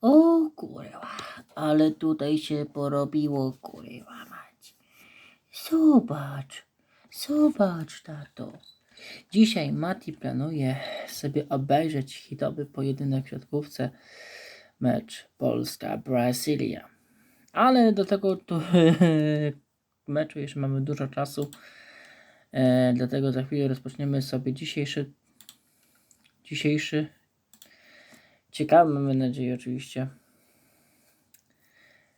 O kurwa, ale tutaj się porobiło kurwa mać. Zobacz, zobacz tato. Dzisiaj Mati planuje sobie obejrzeć hitowy pojedynek w siatkówce mecz Polska-Brazylia. Ale do tego tu, meczu jeszcze mamy dużo czasu. E, dlatego za chwilę rozpoczniemy sobie dzisiejszy dzisiejszy ciekawy, mamy nadzieję oczywiście,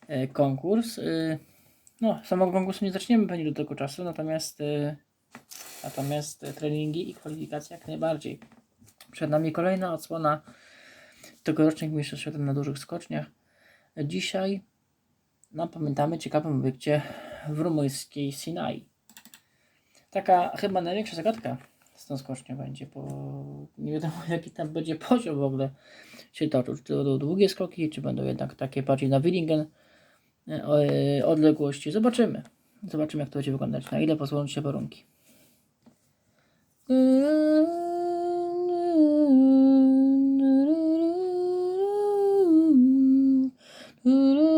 e, konkurs. E, No, samego konkursu nie zaczniemy pewnie do tego czasu, natomiast e, natomiast treningi i kwalifikacje jak najbardziej. Przed nami kolejna odsłona tegorocznych mistrzostw świata na dużych skoczniach. Dzisiaj, no pamiętamy, ciekawym obiekcie w rumuńskiej Sinai. Taka chyba największa zagadka z tą skocznią będzie, bo nie wiadomo jaki tam będzie poziom w ogóle się toczył. Czy to będą długie skoki, czy będą jednak takie bardziej na Willingen e, e, odległości. Zobaczymy. Zobaczymy jak to będzie wyglądać, na ile pozwolą się warunki. Seniorita,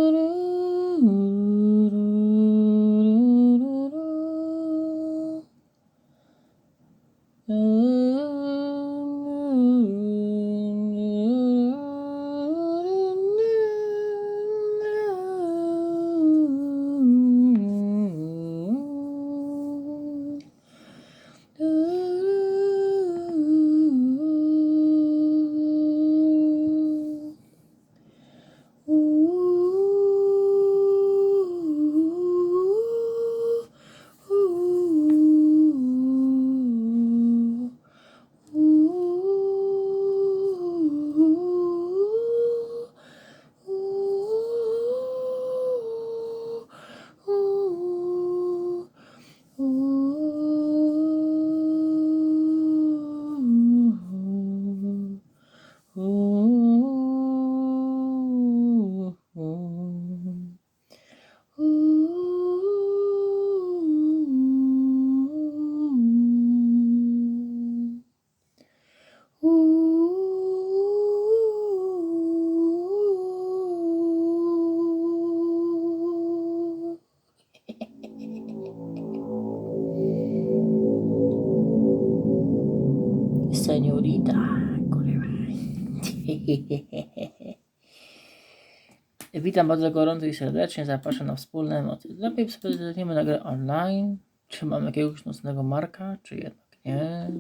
Witam bardzo gorąco i serdecznie. Zapraszam na wspólne emocje. Lepiej sobie zaczniemy na grę online. Czy mam jakiegoś nocnego marka, czy jednak nie?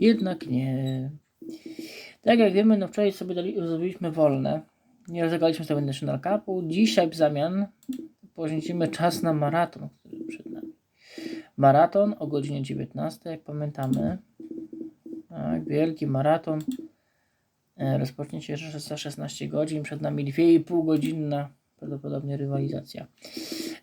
Jednak nie. Tak jak wiemy, no wczoraj sobie dali, zrobiliśmy wolne. Nie rozegraliśmy sobie National Cupu. Dzisiaj w zamian poświęcimy czas na maraton, który przed nami. Maraton o godzinie 19, jak pamiętamy. Tak, wielki maraton. E, Rozpocznie się za 16 godzin. Przed nami 2,5 godzinna prawdopodobnie rywalizacja.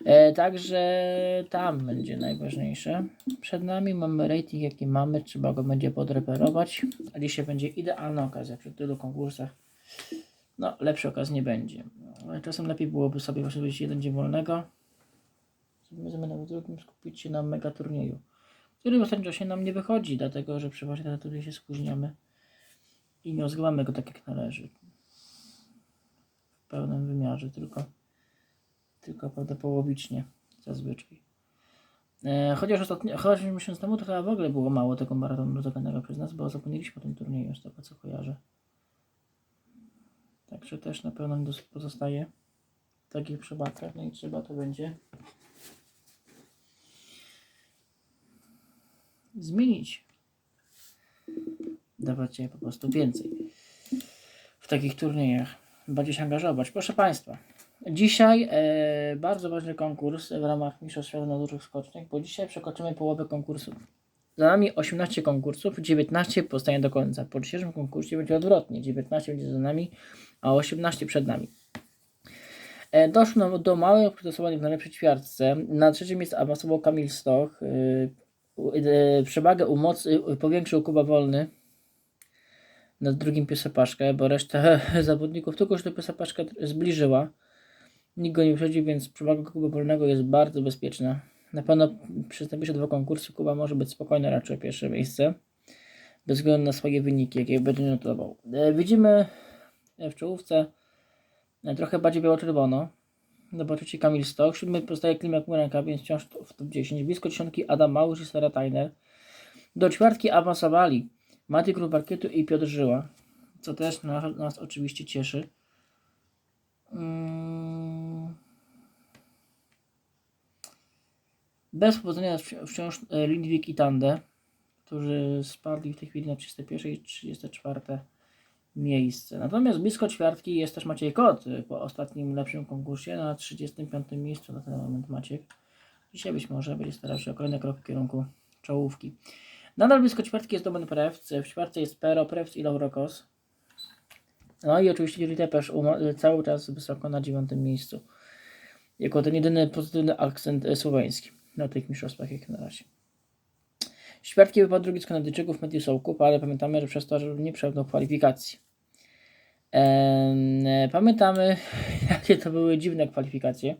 E, także tam będzie najważniejsze. Przed nami mamy rating jaki mamy. Trzeba go będzie podreperować. A dzisiaj będzie idealna okazja przy tylu konkursach. No, lepszej okazji nie będzie. Ale czasem lepiej byłoby sobie właśnie zrobić jeden dzień wolnego. Zamiast w drugim skupić się na mega turnieju. Który w ostatnim czasie nam nie wychodzi, dlatego że przeważnie na turniej się spóźniamy i nie rozgrywamy go tak jak należy. W pełnym wymiarze, tylko, tylko prawda połowicznie zazwyczaj. E, chociaż ostatnio, chociaż miesiąc temu to chyba w ogóle było mało tego maratonu rozegranego przez nas, bo zapomnieliśmy o tym turnieju, z tego co kojarzę. Także też na pewno pozostaje w takich przypadkach, no i trzeba to będzie zmienić. Dawać je po prostu więcej w takich turniejach. Bardziej się angażować. Proszę Państwa, dzisiaj e, bardzo ważny konkurs w ramach Mistrzostw Świata na dużych skoczniach, bo dzisiaj przekroczymy połowę konkursów. Za nami 18 konkursów, 19 powstanie do końca. Po dzisiejszym konkursie będzie odwrotnie. 19 będzie za nami, a 18 przed nami. E, Doszło do, małych przystosowań w najlepszej ćwiartce. Na trzecim miejscu awansował Kamil Stoch. u- y, Przewagę umocy, powiększył Kuba Wolny na drugim piesopaszkę, bo reszta zawodników tylko już tę piesopaszkę zbliżyła. Nikt go nie wyprzedził, więc przewaga Kuba Wolnego jest bardzo bezpieczna. Na pewno przez najbliższe dwa konkursy Kuba może być spokojny raczej pierwsze miejsce. Bez względu na swoje wyniki, jakie będzie notował. E, Widzimy w czołówce e, trochę bardziej biało-czerwono. Zobaczycie Kamil Stok. Siódmy pozostaje Klimek Murenka, więc wciąż w top 10. Blisko dziesiątki Adam Małysz i Sara Tyner. Do czwartki awansowali Maty Grubarkietu i Piotr Żyła, co też nas, nas oczywiście cieszy. Mm. Bez powodzenia wci- wciąż e, Lindwik i Tande, którzy spadli w tej chwili na 31 i 34 miejsce. Natomiast blisko ćwiartki jest też Maciej Kot y, po ostatnim lepszym konkursie na 35 miejscu na ten moment Maciek. Dzisiaj być może będzie starał się o kolejny krok w kierunku czołówki. Nadal blisko ćwiartki jest Domen Prewc, w czwarte jest Pero, Prewc i Laurokos. No i oczywiście Juri Tepesz y, cały czas wysoko na dziewiątym miejscu. Jako ten jedyny pozytywny akcent y, słoweński na tych mistrzostwach jak na razie. Ćwiartki wypadł drugi z Kanadyjczyków Matthew Kup, ale pamiętamy, że przez to, że nie przełknął kwalifikacji. Em, e, pamiętamy, jakie to były dziwne kwalifikacje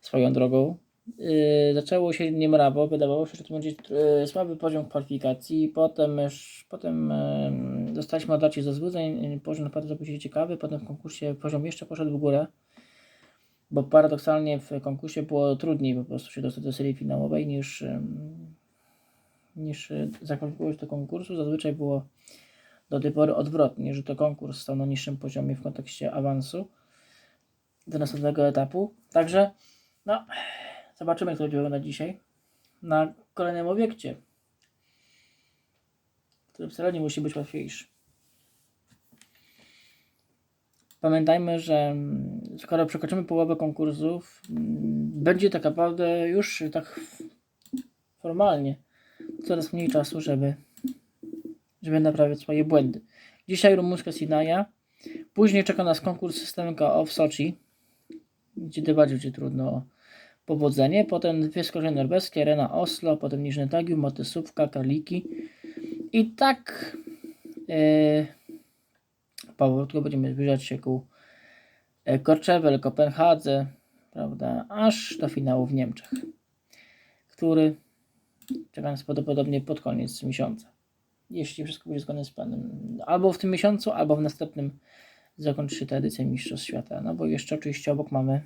swoją drogą. Yy, zaczęło się niemrawo, wydawało się, że to będzie yy, słaby poziom kwalifikacji. Potem, już, potem yy, dostaliśmy odarcie ze złudzeń, yy, poziom naprawdę zrobił się ciekawy. Potem w konkursie poziom jeszcze poszedł w górę, bo paradoksalnie w konkursie było trudniej po prostu się dostać do serii finałowej niż, ym, niż yy, zakwalifikować do konkursu. Zazwyczaj było do tej pory odwrotnie, że to konkurs stał na niższym poziomie w kontekście awansu do następnego etapu. Także, no, zobaczymy, jak to będzie wyglądać dzisiaj na kolejnym obiekcie, który wcale nie musi być łatwiejszy. Pamiętajmy, że mm, skoro przekroczymy połowę konkursów, mm, będzie tak naprawdę już tak formalnie coraz mniej czasu, żeby żeby naprawiać swoje błędy. Dzisiaj rumuńska Sinaja. Później czeka nas konkurs systemem KO w Soczi, gdzie tym bardziej będzie trudno powodzenie. Potem dwie skorzenie norweskie, Arena Oslo, potem Niżny Tagium, Motysówka, Karliki. I tak yy, będziemy zbliżać się ku e, Korczewel, Kopenhadze, prawda, aż do finału w Niemczech, który czeka nas prawdopodobnie pod koniec miesiąca jeśli wszystko będzie zgodne z planem. Albo w tym miesiącu, albo w następnym zakończy się ta edycja Mistrzostw Świata. No bo jeszcze oczywiście obok mamy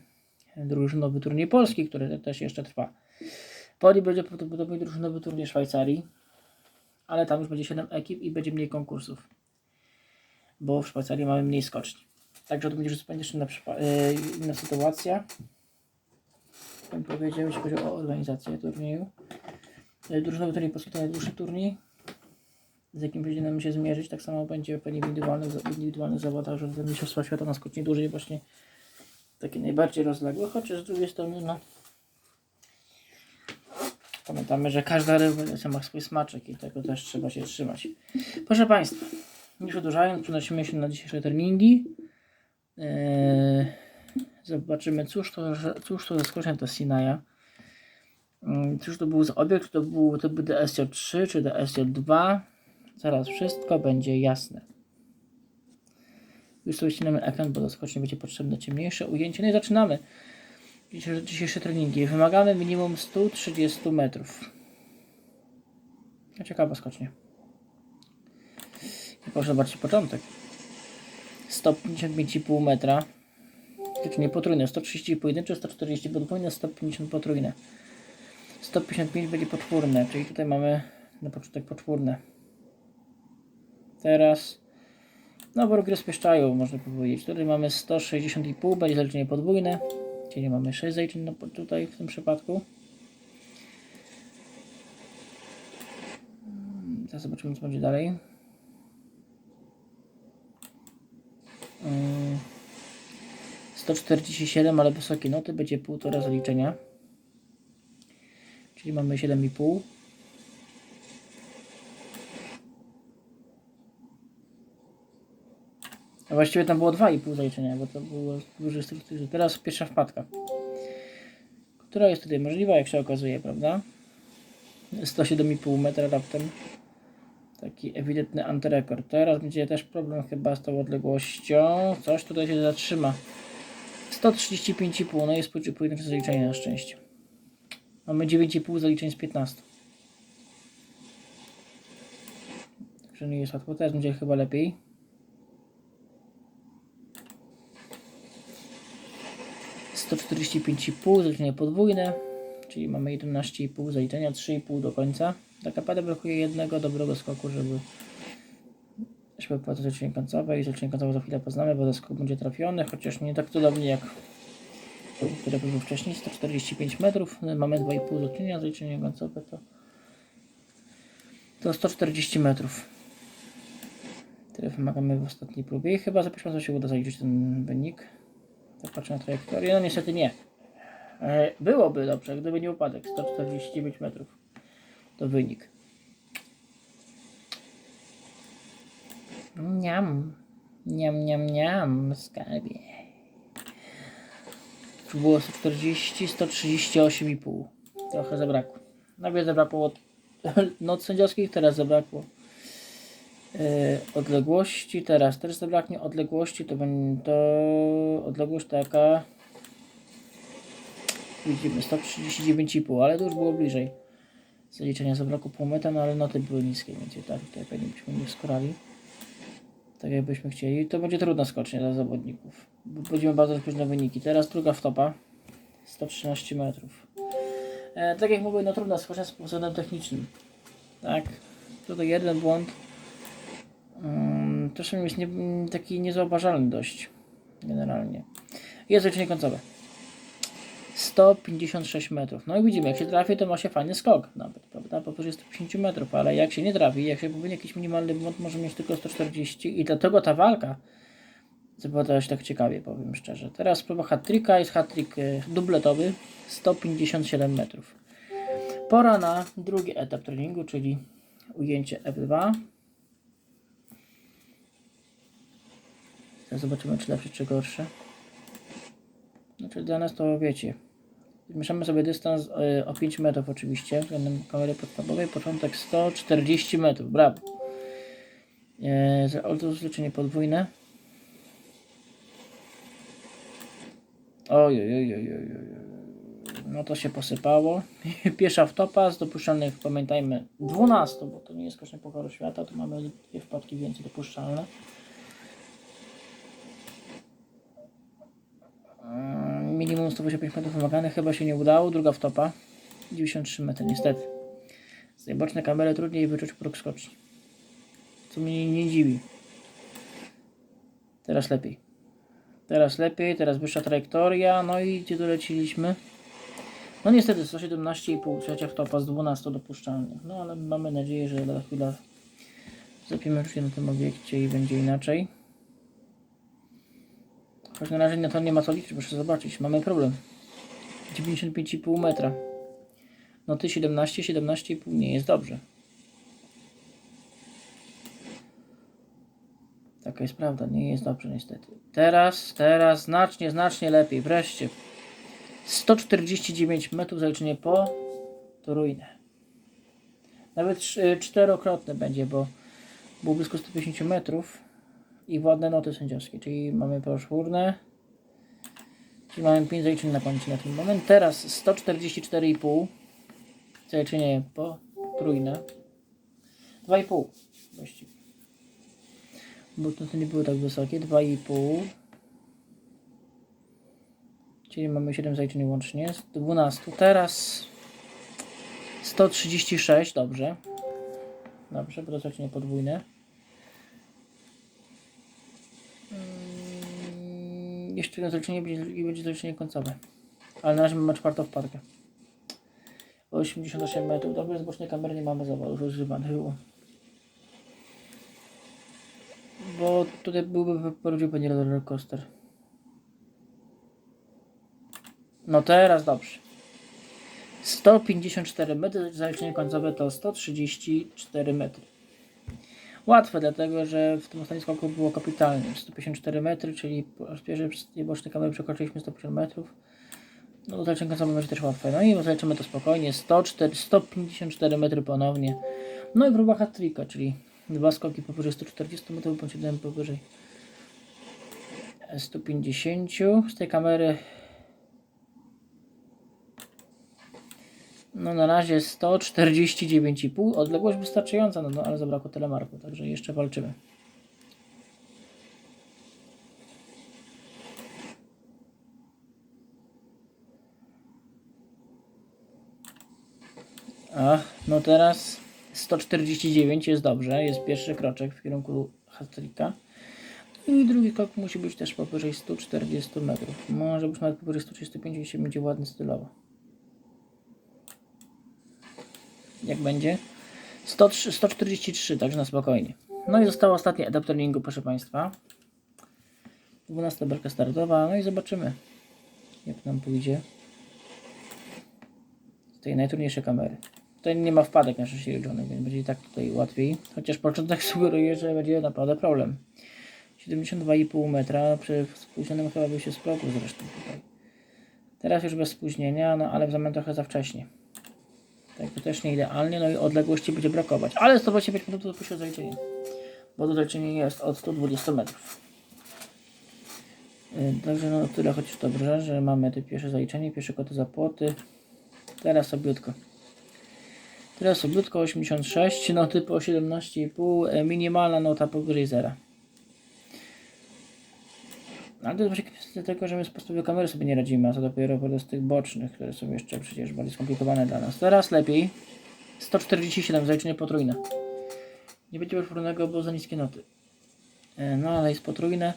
drużynowy turniej Polski, który też jeszcze trwa. Poli będzie prawdopodobnie drużynowy turniej Szwajcarii, ale tam już będzie 7 ekip i będzie mniej konkursów, bo w Szwajcarii mamy mniej skoczni. Także to będzie zupełnie inna, yy, inna sytuacja. Bym powiedział, jeśli chodzi o organizację turnieju. Yy, Drużynowy turniej Polski to najdłuższy turniej z jakim będziemy się zmierzyć. Tak samo będzie w indywidualnych, indywidualnych zawodach, że Mistrzostwa Świata na skutnie dłużej właśnie takie najbardziej rozległe, chociaż z drugiej strony no pamiętamy, że każda rywalizacja ma swój smaczek i tego też trzeba się trzymać. Proszę Państwa, nie przedłużając, przenosimy się na dzisiejsze treningi. Eee, zobaczymy, cóż to, cóż to za skocznia to Sinaja. Mm, Cóż to był za obiekt? To był, to był DSJ3 czy DSJ2? Zaraz wszystko będzie jasne. Sobie ścinamy ekran, bo do skoczni będzie potrzebne ciemniejsze ujęcie. No i zaczynamy dzisiejsze treningi. Wymagamy minimum 130 metrów. No ciekawa skocznie. I proszę zobaczyć początek. 155,5 metra. Znaczy nie potrójne, 130 pojedyncze, 140 podwójne, 150 potrójne. 155 będzie poczwórne, czyli tutaj mamy na początek poczwórne. Teraz, no bo ruchy rozpieszczają, można powiedzieć. Tutaj mamy 160,5, będzie zaliczenie podwójne, czyli mamy 6 zaliczeń no, tutaj w tym przypadku. Teraz zobaczymy co będzie dalej. Mm, 147, ale wysokie noty, będzie półtora zaliczenia. Czyli mamy 7,5. A właściwie tam było 2,5 zaliczenia, bo to było duży strukturze. Teraz pierwsza wpadka. Która jest tutaj możliwa, jak się okazuje, prawda? 107,5 metra raptem. Taki ewidentny antyrekord. Teraz będzie też problem chyba z tą odległością. Coś tutaj się zatrzyma. 135,5, no jest pojedyncze zaliczenie na szczęście. Mamy 9,5 zaliczeń z 15. Także nie jest łatwo. Teraz będzie chyba lepiej. 145,5 zaliczenie podwójne, czyli mamy 11,5 zaliczenia, 3,5 do końca. Tak naprawdę brakuje jednego dobrego skoku, żeby żeby było to zaliczenie końcowe i zaliczenie końcowe za chwilę poznamy, bo skok będzie trafiony, chociaż nie tak cudownie jak które był wcześniej, 145 metrów, mamy 2,5 zaliczenia, zaliczenie końcowe to to 140 metrów. Tyle wymagamy w ostatniej próbie i chyba za pierwszym razem się uda zaliczyć ten wynik. Tak patrzę na trajektorię, no niestety nie. E, Byłoby dobrze, gdyby nie upadek, 149 metrów to wynik. Niam, niam, niam, niam, skarbie. Tu było 140, 138,5. Trochę zabrakło. Nawet zabrakło od noc sędziowskich, teraz zabrakło odległości, teraz też zabraknie odległości, to będzie to odległość taka widzimy 139,5, ale to już było bliżej zaliczenia zabrakło pół metra, no ale noty były niskie, więc tak tutaj pewnie byśmy nie wskorali tak jakbyśmy chcieli. To będzie trudna skocznia dla zawodników. bo Będziemy bardzo różne wyniki. Teraz druga wtopa. 113 metrów. E, tak jak mówię, no trudna skocznia z względem technicznym. Tak. Tutaj jeden błąd. Um, to jest nie, taki niezauważalny dość. Generalnie. Jest zaliczenie końcowe. 156 metrów. No i widzimy, jak się trafi, to ma się fajny skok nawet, prawda? Powyżej 150 metrów, ale jak się nie trafi, jak się popełni jakiś minimalny błąd, może mieć tylko 140 i dlatego ta walka zapowiada się tak ciekawie, powiem szczerze. Teraz próba hat-tricka, jest hat-trick e, dubletowy, 157 metrów. Pora na drugi etap treningu, czyli ujęcie F2. Zobaczymy, czy lepsze, czy gorsze. Znaczy dla nas to wiecie. Zmieszamy sobie dystans y, o 5 metrów oczywiście względem kamery podstawowej. Początek 140 metrów. Brawo. Yy, to zliczenie podwójne. Oj, oj, oj, oj. No to się posypało. Pierwsza wtopa z dopuszczalnych, pamiętajmy, 12, bo to nie jest kosztem Pucharu Świata, to mamy dwie wpadki więcej dopuszczalne. Minimum 185 metrów wymagane, chyba się nie udało. Druga wtopa, 93 metry, niestety. Z tej bocznej kamery trudniej wyczuć próg skoczni. Co mnie nie, nie dziwi. Teraz lepiej. Teraz lepiej, teraz wyższa trajektoria, no i gdzie doleciliśmy? No niestety 117,5, trzecia wtopa z 12 dopuszczalnych. No ale mamy nadzieję, że za chwilę zapiemy się na tym obiekcie i będzie inaczej. Choć na razie na to nie ma co liczyć, proszę zobaczyć. Mamy problem. 95,5 metra. No ty 17, 17,5 nie jest dobrze. Taka jest prawda, nie jest dobrze niestety. Teraz, teraz znacznie, znacznie lepiej. Wreszcie. 149 metrów zaliczenie po to ruinę. Nawet cz- czterokrotne będzie, bo było blisko 150 metrów i ładne noty sędziowskie, czyli mamy poszwórne, czyli mamy 5 zaliczeń na końcu na ten moment. Teraz 144,5 zaliczenie potrójne, 2,5 właściwie, bo to, nie było tak wysokie, 2,5 czyli mamy 7 zaliczeń łącznie, z 12, teraz 136, dobrze, dobrze, bo to podwójne. Jeszcze jedno zaliczenie będzie, i będzie zaliczenie końcowe. Ale na razie mamy czwartą wpadkę. 88 metrów. Dobrze, z bocznej kamery nie mamy zawodów używanych było. Bo tutaj byłby porodził roller coaster. No teraz dobrze. 154 metry, zaliczenie końcowe to 134 metry. Łatwe, dlatego że w tym ostatnim skoku było kapitalnie. 154 metry, czyli po raz pierwszy przez tej kamery przekroczyliśmy 150 metrów. No to zaliczenie końcowe będzie też łatwe. No i zaliczymy to spokojnie. 104, 154 metry ponownie. No i próba hat-tricka, czyli dwa skoki powyżej 140 metrów, bądź jeden powyżej 150. Z tej kamery No na razie 149,5. Odległość wystarczająca, no, no ale zabrakło telemarku, także jeszcze walczymy. Ach, no teraz 149 jest dobrze, jest pierwszy kroczek w kierunku hat-tricka. No I drugi krok musi być też powyżej 140 metrów. Może być nawet powyżej 135, jeśli będzie ładny stylowo. Jak będzie? 103, 143, także na spokojnie. No i został ostatni etap treningu, proszę Państwa. 12 belka startowa, no i zobaczymy, jak nam pójdzie z tej najtrudniejszej kamery. Tutaj nie ma wpadek na szczęście jeżdżonych, więc będzie i tak tutaj łatwiej. Chociaż początek sugeruje, że będzie naprawdę problem. 72,5 metra, przy spóźnionym chyba by się z zresztą tutaj. Teraz już bez spóźnienia, no ale w zamian trochę za wcześnie. Tak to też nie idealnie, no i odległości będzie brakować. Ale 125 metrów to posiłek zaliczenie. Bo to zaliczenie jest od 120 metrów. Yy, Także no tyle chociaż dobrze, że mamy te pierwsze zaliczenie, pierwsze koty za płoty. Teraz sobiutko. Teraz sobiutko 86, noty po 17,5, e, minimalna nota powyżej zera. Ale to jest właśnie kwestia tego, że my z podstawowej kamery sobie nie radzimy, a co dopiero z tych bocznych, które są jeszcze przecież bardziej skomplikowane dla nas. Teraz lepiej. 147, zaliczenie potrójne. Nie będzie potrójnego, bo za niskie noty. E, No ale jest potrójne.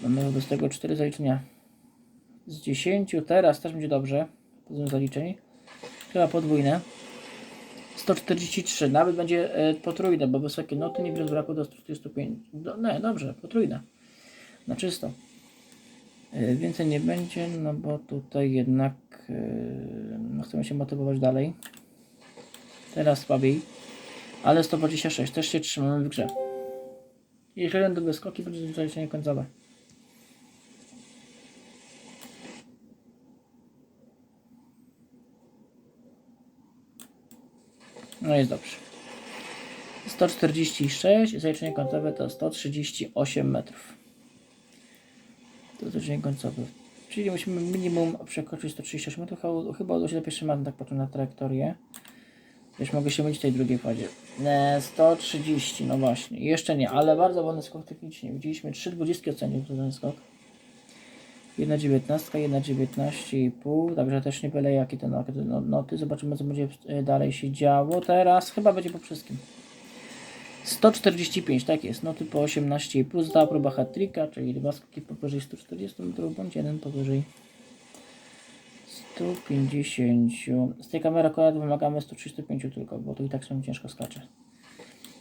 Mamy wobec tego 4 zaliczenia z 10. Teraz też będzie dobrze. Poza zaliczeń. Chyba podwójne. 143. Nawet będzie e, potrójne, bo wysokie noty nie bez braku do 145. Do, nie, dobrze, potrójne. Na czysto. E, Więcej nie będzie, no bo tutaj jednak e, no chcemy się motywować dalej. Teraz słabiej. Ale 126 też się trzymamy w grze. Jeżeli będą wyskoki, będzie zaliczenie końcowe. No jest dobrze. 146 i zaliczenie końcowe to 138 metrów. To zaliczenie końcowe. Czyli musimy minimum przekroczyć 138 metrów. a Chyba udało się za pierwszym razem tak patrzę na trajektorię. Już mogę się mylić w tej drugiej fazie. E, 130, no właśnie. Jeszcze nie, ale bardzo wolny skok technicznie. Widzieliśmy 3,20 ocenił ten skok. 1,19, 1,19,5, także też nie byle jakie te no- te no- noty. Zobaczymy co będzie e, dalej się działo. Teraz chyba będzie po wszystkim. 145, tak jest, noty po 18,5. Została próba hat-tricka, czyli dwa skoki powyżej 140 metrów, bądź jeden powyżej 150. Z tej kamery akurat wymagamy 135 tylko, bo to i tak się ciężko skacze.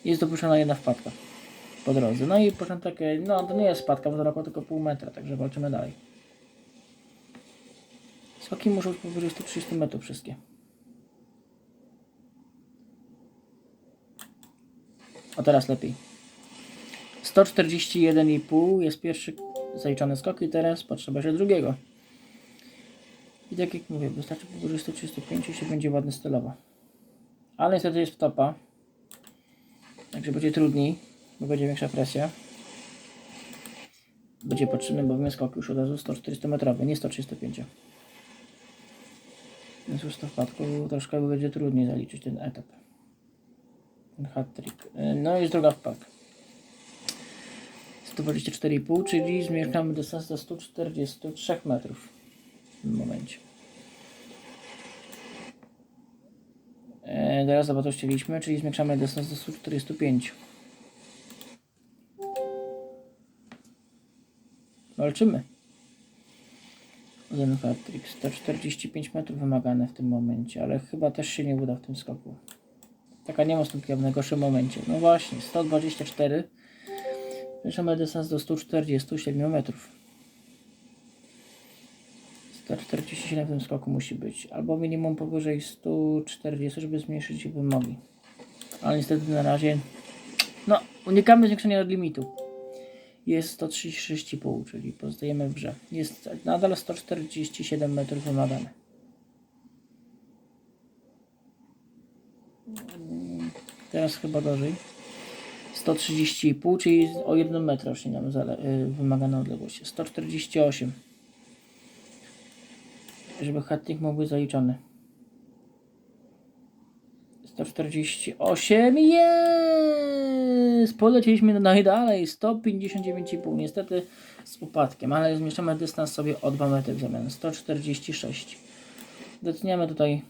Jest dopuszczona jedna wpadka po drodze. No i początek, no to nie jest spadka, bo to roku tylko pół metra, także walczymy dalej. Skoki muszą być powyżej 130 metrów wszystkie. O teraz lepiej. 141,5 jest pierwszy zaliczony skok i teraz potrzeba się drugiego. I tak jak mówię, wystarczy powyżej 135 i się będzie ładny stylowo. Ale niestety jest wtopa. Także będzie trudniej, bo będzie większa presja. Będzie potrzebny bowiem skok już od razu 140 metrowy, nie 135. Więc już to wpadku troszkę będzie trudniej zaliczyć ten etap. Hat-trick. Y, No i jest druga wpadka. 124,5, czyli zmierzamy dystans do 143 metrów w tym momencie. E, teraz zobacz, to chcieliśmy, czyli zwiększamy dystans do 145. Walczymy. Jeden hat-trick. 145 metrów wymagane w tym momencie, ale chyba też się nie uda w tym skoku. Taka nie ma stopnia w najgorszym momencie. No właśnie, 124. Zwiększamy dystans do 147 metrów. 147 w tym skoku musi być. Albo minimum powyżej 140, żeby zmniejszyć wymogi. Ale niestety na razie no, unikamy zwiększenia limitu. Jest 136,5, czyli pozostajemy w grze. Jest nadal 147 metrów wymagane. Teraz chyba gorzej. 130,5, czyli o 1 metra rośnie nam y, wymagana odległość. 148. Żeby hatnik mógł być zaliczony. 148 jest! Polecieliśmy najdalej. 159,5. Niestety z upadkiem, ale zmniejszamy dystans sobie o 2 metry w zamian. 146. Doceniamy tutaj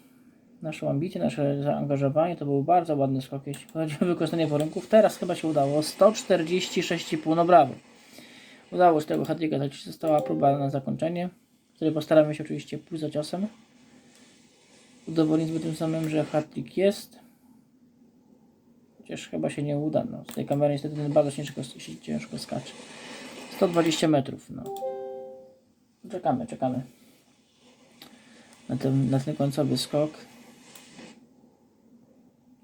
naszą ambicję, nasze zaangażowanie. To był bardzo ładny skok, jeśli chodzi o wykorzystanie warunków. Teraz chyba się udało. 146,5, no brawo. Udało się tego hatrika, tak została próba na zakończenie, której postaramy się oczywiście pójść za ciosem. Udowodnimy tym samym, że hatrik jest. Chociaż chyba się nie uda. No. Z tej kamery niestety bardzo ciężko, ciężko skacze. 120 metrów. No. Czekamy, czekamy. Na ten, na ten końcowy skok.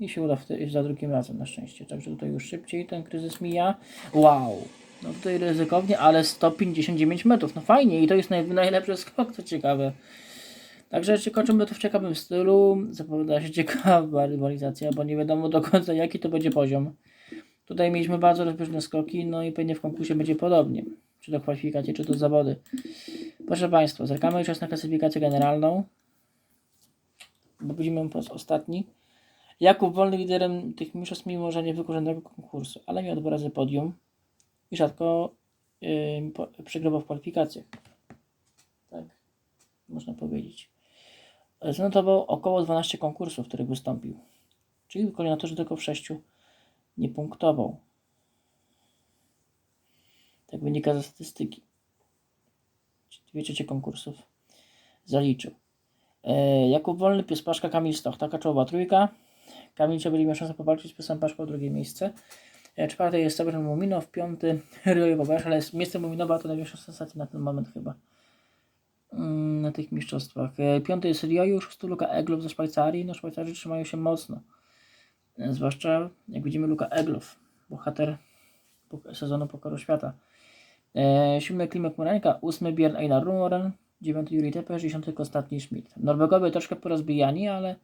I się uda w te, za drugim razem na szczęście. Także tutaj już szybciej ten kryzys mija. Wow! No tutaj ryzykownie, ale 159 metrów. No fajnie i to jest naj, najlepszy skok, co ciekawe. Także czy kończymy to w ciekawym stylu. Zapowiada się ciekawa rywalizacja, bo nie wiadomo do końca jaki to będzie poziom. Tutaj mieliśmy bardzo rozbieżne skoki, no i pewnie w konkursie będzie podobnie. Czy to kwalifikacje, czy to zawody. Proszę Państwa, zerkamy już raz na klasyfikację generalną. Bo będziemy ją po raz ostatni. Jakub Wolny liderem tych mistrzostw, mimo że nie żadnego konkursu, ale miał dwa razy podium i rzadko yy, przegrywał w kwalifikacjach. Tak, można powiedzieć. Zanotował około 12 konkursów, w których wystąpił. Czyli to, że tylko w 6 nie punktował. Tak wynika ze statystyki. Dwie trzecie konkursów zaliczył. E, Jakub Wolny, Pies Paszka, Kamil Stoch. Taka czołowa trójka. Kamil byli szansę powalczyć z Piesem Paszką o drugie miejsce. E, czwarty jest Severin Muminow, piąty Ryoje Babasz, ale miejsce Muminowa to największa sensacja na ten moment chyba. Mm, Na tych mistrzostwach. E, Piąty jest Ryoju, szósty Luka Eglow ze Szwajcarii. No Szwajcarzy trzymają się mocno. E, Zwłaszcza jak widzimy Luka Eglow, bohater sezonu Pokoru Świata. Siódmy Klimek Morańka, ósmy Björn Einar Rumoren, dziewiąty Juri Tepesz, dziesiąty Konstantin Schmidt. Norwegowie troszkę porozbijani, ale,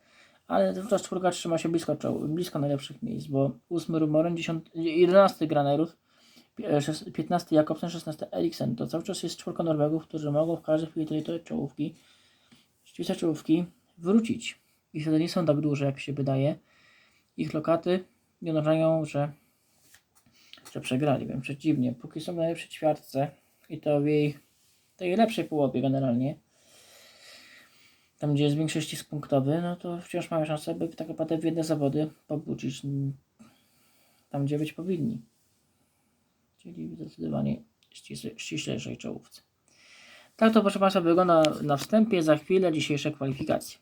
ale ta czwórka trzyma się blisko, blisko najlepszych miejsc, bo ósmy Rumoren, dziesiąty, jedenasty Granerud, pi- szes- piętnasty Jakobsen, szesnasty Eriksen. To cały czas jest czwórka Norwegów, którzy mogą w każdej chwili tej, czołówki, rzeczywiście czołówki, wrócić. I wtedy nie są tak duże, jak się wydaje. Ich lokaty nie oznaczają, że że przegrali, wręcz przeciwnie. Póki są w najlepszej ćwiartce i to w jej tej lepszej połowie generalnie, tam gdzie jest większy ścisk punktowy, no to wciąż mają szansę, by tak naprawdę w jedne zawody powrócić tam, gdzie być powinni. Czyli zdecydowanie ściślejszej czołówce. Tak to proszę Państwa wygląda na wstępie, za chwilę dzisiejsze kwalifikacje.